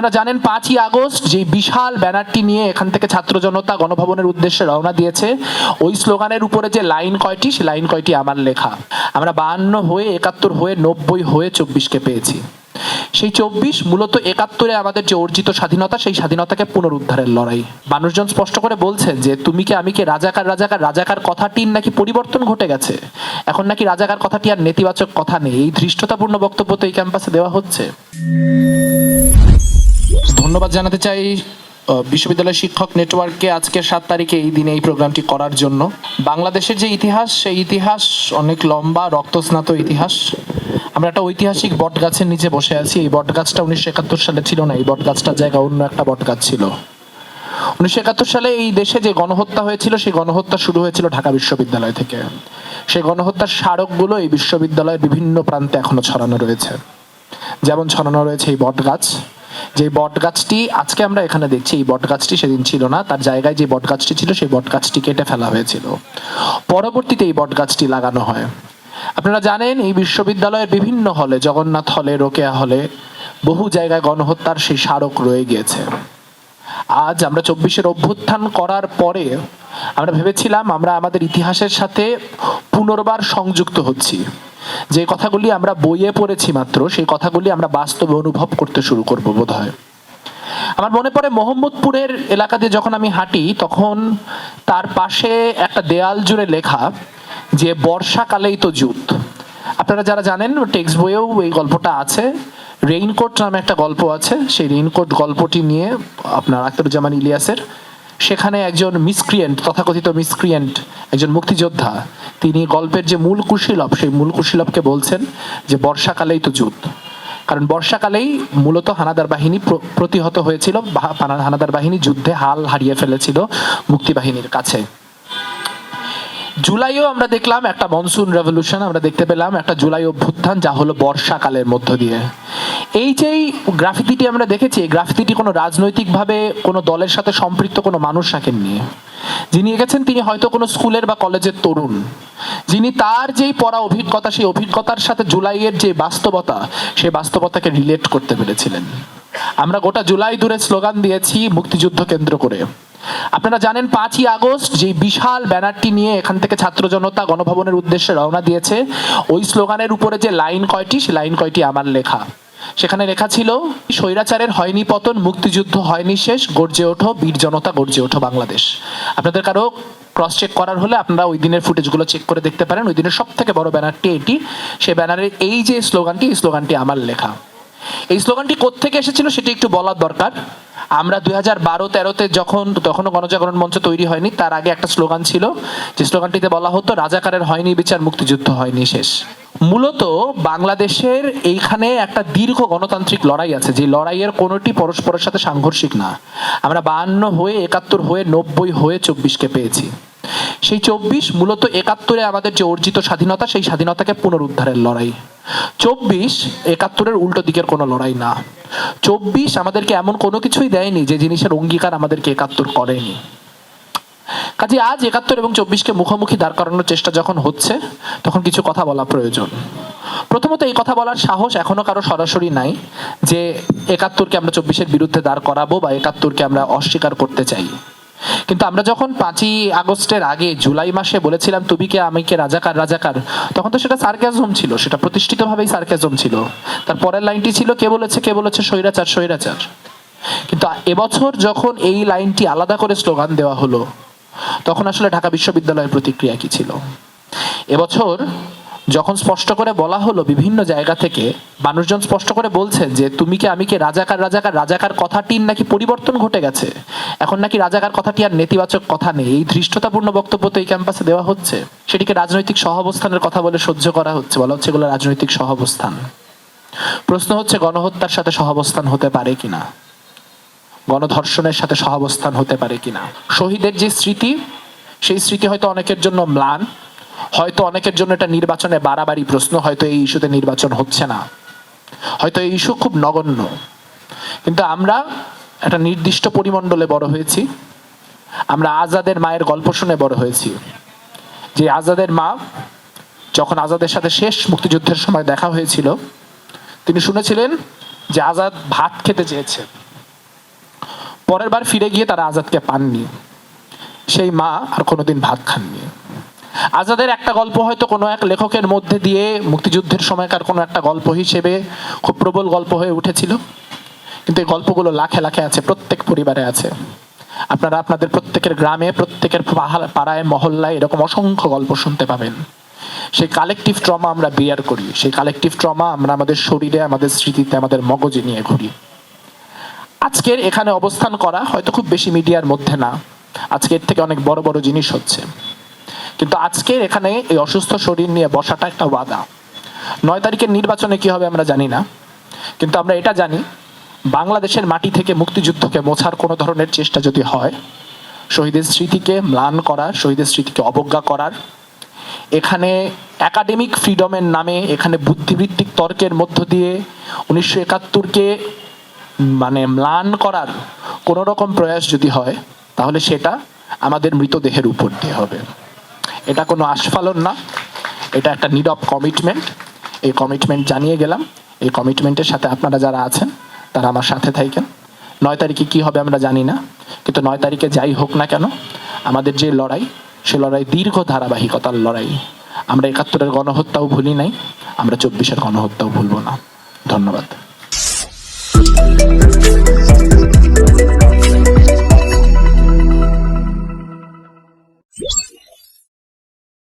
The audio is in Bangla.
আপনারা জানেন পাঁচই আগস্ট যে বিশাল ব্যানারটি নিয়ে এখান থেকে ছাত্র জনতা গণভবনের উদ্দেশ্যে রওনা দিয়েছে, ওই স্লোগানের উপরে যে লাইন কয়টি, সে লাইন কয়টি আমার লেখা। আমরা বাহান্ন হয়ে একাত্তর হয়ে নব্বই হয়ে চব্বিশকে পেয়েছি। সেই চব্বিশ মূলত একাত্তরে আমাদের যে অর্জিত স্বাধীনতা, সেই স্বাধীনতাকে পুনরুদ্ধারের লড়াই। মানুষজন স্পষ্ট করে বলছেন যে, তুমি কি আমি কি রাজাকার রাজাকার রাজাকার কথাটির নাকি পরিবর্তন ঘটে গেছে? এখন নাকি রাজাকার কথাটি আর নেতিবাচক কথা নেই? এই ধৃষ্টতাপূর্ণ বক্তব্য তো এই ক্যাম্পাসে দেওয়া হচ্ছে। ধন্যবাদ জানাতে চাই বিশ্ববিদ্যালয় শিক্ষক নেটওয়ার্ককে আজকের সাত তারিখে এই দিনে এই প্রোগ্রামটি করার জন্য। বাংলাদেশের যে ইতিহাস, সেই ইতিহাস অনেক লম্বা, রক্তস্নাত ইতিহাস। আমরা একটা ঐতিহাসিক বট গাছের নিচে বসে আছি। এই বট গাছটা উনিশশো একাত্তর সালে ছিল না, এই বট গাছটার জায়গা অন্য একটা বট গাছ ছিল। উনিশশো একাত্তর সালে এই দেশে যে গণহত্যা হয়েছিল, সেই গণহত্যা শুরু হয়েছিল ঢাকা বিশ্ববিদ্যালয় থেকে। সেই গণহত্যার স্মারকগুলো এই বিশ্ববিদ্যালয়ের বিভিন্ন প্রান্তে এখনও ছড়ানো রয়েছে। যেমন ছড়ানো রয়েছে এই বট গাছ যে বট গাছটি আজকে আমরা এখানে দেখছি, এই বট গাছটি সেদিন ছিল না, তার জায়গায় যে বট গাছটি ছিল, সেই বট গাছটি কেটে ফেলা হয়েছিল। পরবর্তীতে এই বট গাছটি লাগানো হয়। আপনারা জানেন, এই বিশ্ববিদ্যালয়ের বিভিন্ন হলে, জগন্নাথ হলে, রোকেয়া হলে, বহু জায়গায় গণহত্যার সেই স্মারক রয়ে গিয়েছে। আজ আমরা চব্বিশের অভ্যুত্থান করার পরে আমরা ভেবেছিলাম, আমরা আমাদের ইতিহাসের সাথে পুনর্বার সংযুক্ত হচ্ছি। যে কথাগুলি আমরা বইয়ে পড়েছি মাত্র, সেই কথাগুলি আমরা বাস্তবে অনুভব করতে শুরু করব বোধ হয় আমার মনে পড়ে মোহাম্মদপুরের এলাকাতে যখন আমি হাঁটি, তখন তার পাশে একটা দেয়াল জুড়ে লেখা, যে বর্ষাকালেই তো জুত। আপনারা যারা জানেন, টেক্সট বইয়েও এই গল্পটা আছে। রেইনকোট নামে একটা গল্প আছে। সেই রেইনকোট গল্পটি নিয়ে আপনার আখতারুজ্জামান ইলিয়াসের সেখানে একজন মিসক্রিয়েন্ট তথাকথিত মিসক্রিয়েন্ট একজন মুক্তিযোদ্ধা, তিনি গল্পের যে মূল কুশীলব সেই মূল কুশীলবকে বলছেন যে, বর্ষাকালেই তো যুদ্ধ। কারণ বর্ষাকালেই মূলত হানাদার বাহিনী প্র- প্রতিহত হয়েছিল হানাদার বাহিনী যুদ্ধে হাল হারিয়ে ফেলেছিল মুক্তিবাহিনীর কাছে। জুলাইও আমরা দেখলাম একটা মনসুন রেভলিউশন আমরা দেখতে পেলাম একটা জুলাই অভ্যুত্থান, যা হলো বর্ষাকালের মধ্য দিয়ে। এই যেই গ্রাফিতিটি আমরা দেখেছি। গ্রাফিতিটি কোনো রাজনৈতিকভাবে কোনো দলের সাথে সম্পৃক্ত কোনো মানুষ রাখেননি যিনি এঁকেছেন তিনি হয়তো কোনো স্কুলের বা কলেজের তরুণ। যিনি তার যেই পড়া অভিজ্ঞতা, সেই অভিজ্ঞতার সাথে জুলাইয়ের যে বাস্তবতা, সেই বাস্তবতাকে রিলেট করতে পেরেছিলেন। আমরা গোটা জুলাই দূরে স্লোগান দিয়েছি, মুক্তিযুদ্ধ কেন্দ্র করে। আপনারা জানেন পাঁচই আগস্ট যে বিশাল ব্যানারটি নিয়ে এখান থেকে ছাত্র জনতা গণভবনের উদ্দেশ্যে রওনা দিয়েছে, ওই স্লোগানের উপরে যে লাইন কয়টি সে লাইন কয়টি আমার লেখা। সেখানে লেখা ছিল, স্বৈরাচারের হয়নি পতন, মুক্তিযুদ্ধ হয়নি শেষ, গর্জে ওঠো, বীর জনতা গর্জে ওঠো বাংলাদেশ। আপনাদের কারও ক্রস চেক করার হলে আপনারা ওই দিনের ফুটেজগুলো চেক করে দেখতে পারেন, ওই দিনের সব থেকে বড় ব্যানারটি এটি। সেই ব্যানারের এই যে স্লোগানটি এই স্লোগানটি আমার লেখা। এই স্লোগানটি কোত্থেকে এসেছিল সেটি একটু বলার দরকার। আমরা দুই হাজার বারো, তেরোতে যখন, তখনও গণজাগরণ মঞ্চ তৈরি হয়নি, তার আগে একটা স্লোগান ছিল, যে স্লোগানটিতে বলা হতো, রাজাকারের হয়নি বিচার, মুক্তিযুদ্ধ হয়নি, শেষ। মূলত বাংলাদেশের এইখানে একটা দীর্ঘ গণতান্ত্রিক লড়াই আছে, যে লড়াইয়ের কোনোটি পরস্পরের সাথে সাংঘর্ষিক না। আমরা বাহান্ন হয়ে, একাত্তর হয়ে, নব্বই হয়ে, চব্বিশকে পেয়েছি। সেই চব্বিশ মূলত একাত্তরে আমাদের যে অর্জিত স্বাধীনতা, সেই স্বাধীনতাকে পুনরুদ্ধারের লড়াই। চব্বিশ একাত্তরের উল্টো দিকের কোনো লড়াই না। চব্বিশ আমাদেরকে এমন কোনো কিছুই দেয়নি যে জিনিসের অঙ্গীকার আমাদেরকে একাত্তর করেনি। কাজে আজ একাত্তর এবং চব্বিশকে মুখোমুখি দাঁড় করানোর চেষ্টা যখন হচ্ছে, তখন কিছু কথা বলা প্রয়োজন। প্রথমত এই কথা বলার সাহস এখনও কারও সরাসরি নাই যে একাত্তরকে আমরা চব্বিশের বিরুদ্ধে দাঁড় করাবো বা একাত্তরকে আমরা অস্বীকার করতে চাই। কিন্তু আমরা যখন পাঁচই আগস্টের আগে, জুলাই মাসে বলেছিলাম, তুমি কে? আমি কে? রাজাকার রাজাকার, তখন তো সেটা সার্কাজম ছিল, সেটা প্রতিষ্ঠিতভাবেই সার্কাজম ছিল। তার পরের লাইনটি ছিল, কে বলেছে কে বলেছে? স্বৈরাচার স্বৈরাচার। কিন্তু এবছর যখন এই লাইনটি আলাদা করে স্লোগান দেওয়া হলো, তখন আসলে ঢাকা বিশ্ববিদ্যালয়ের প্রতিক্রিয়া কি ছিল? এবছর যখন স্পষ্ট করে বলা হলো বিভিন্ন জায়গা থেকে, মানুষজন স্পষ্ট করে বলছেন যে, তুমি কি আমি কি রাজাকার রাজাকার রাজাকার কথাটির নাকি পরিবর্তন ঘটে গেছে? এখন নাকি রাজাকার কথাটি আর নেতিবাচক কথা নেই। এই ধৃষ্টতাপূর্ণ বক্তব্য তো এই ক্যাম্পাসে দেওয়া হচ্ছে। সেটিকে রাজনৈতিক সহাবস্থানের কথা বলে সহ্য করা হচ্ছে। বলা হচ্ছে এগুলো রাজনৈতিক সহাবস্থান। প্রশ্ন হচ্ছে, গণহত্যার সাথে সহাবস্থান হতে পারে কিনা? গণধর্ষণের সাথে সহাবস্থান হতে পারে কিনা? শহীদের যে স্মৃতি, সেই স্মৃতি হয়তো অনেকের জন্য ম্লান হয়তো অনেকের জন্য এটা নির্বাচনে বাড়াবাড়ি প্রশ্ন, হয়তো এই ইস্যুতে নির্বাচন হচ্ছে না। হয়তো এই ইস্যু খুব নগণ্য। কিন্তু আমরা একটা নির্দিষ্ট পরিমণ্ডলে বড় হয়েছি। আমরা আজাদের মায়ের গল্প শুনে বড় হয়েছি। যে আজাদের মা যখন আজাদের সাথে শেষ মুক্তিযুদ্ধের সময় দেখা হয়েছিল, তিনি শুনেছিলেন যে আজাদ ভাত খেতে চেয়েছে। পরের বার ফিরে গিয়ে তারা আজাদকে পাননি। সেই মা আর কোনোদিন ভাত খাননি। আজাদের একটা গল্প হয়তো কোনো এক লেখকের মধ্যে দিয়ে মুক্তিযুদ্ধের সময়কার কোনো একটা গল্প হিসেবে খুব প্রবল গল্প হয়ে উঠেছিল। কিন্তু এই গল্পগুলো লাখে লাখে আছে, প্রত্যেক পরিবারে আছে। আপনারা আপনাদের প্রত্যেকের গ্রামে, প্রত্যেকের পাড়ায়, মহল্লায় এরকম অসংখ্য গল্প শুনতে পাবেন। সেই কালেকটিভ ট্রমা আমরা বিয়ার করি। সেই কালেকটিভ ট্রমা আমরা আমাদের শরীরে, আমাদের স্মৃতিতে, আমাদের মগজে নিয়ে ঘুরি। আজকের এখানে অবস্থান করা হয়তো খুব বেশি মিডিয়ার মধ্যে না। আজকের থেকে অনেক বড় বড় জিনিস হচ্ছে। কিন্তু আজকের এখানে এই অসুস্থ শরীর নিয়ে বসাটা একটা বাধা নয় তারিখের নির্বাচনে কি হবে আমরা জানি না, কিন্তু আমরা এটা জানি, বাংলাদেশের মাটি থেকে মুক্তিযুদ্ধকে মোছার কোনো ধরনের চেষ্টা যদি হয়, শহীদের স্মৃতিকে ম্লান করার শহীদের স্মৃতিকে অবজ্ঞা করার, এখানে একাডেমিক ফ্রিডমের নামে এখানে বুদ্ধিবৃত্তিক তর্কের মধ্য দিয়ে উনিশশো একাত্তরকে মানে ম্লান করার কোনো রকম প্রয়াস যদি হয়, তাহলে সেটা আমাদের মৃতদেহের উপর দিয়ে হবে। এটা কোনো আস্ফালন না। এটা একটা নীরব কমিটমেন্ট এই কমিটমেন্ট জানিয়ে গেলাম। এই কমিটমেন্টের সাথে আপনারা যারা আছেন, তারা আমার সাথে থাকেন নয় তারিখে কি হবে আমরা জানি না। কিন্তু নয় তারিখে যাই হোক না কেন, আমাদের যে লড়াই, সে লড়াই দীর্ঘ ধারাবাহিকতার লড়াই। আমরা একাত্তরের গণহত্যাও ভুলি নাই, আমরা চব্বিশের গণহত্যাও ভুলব না। ধন্যবাদ।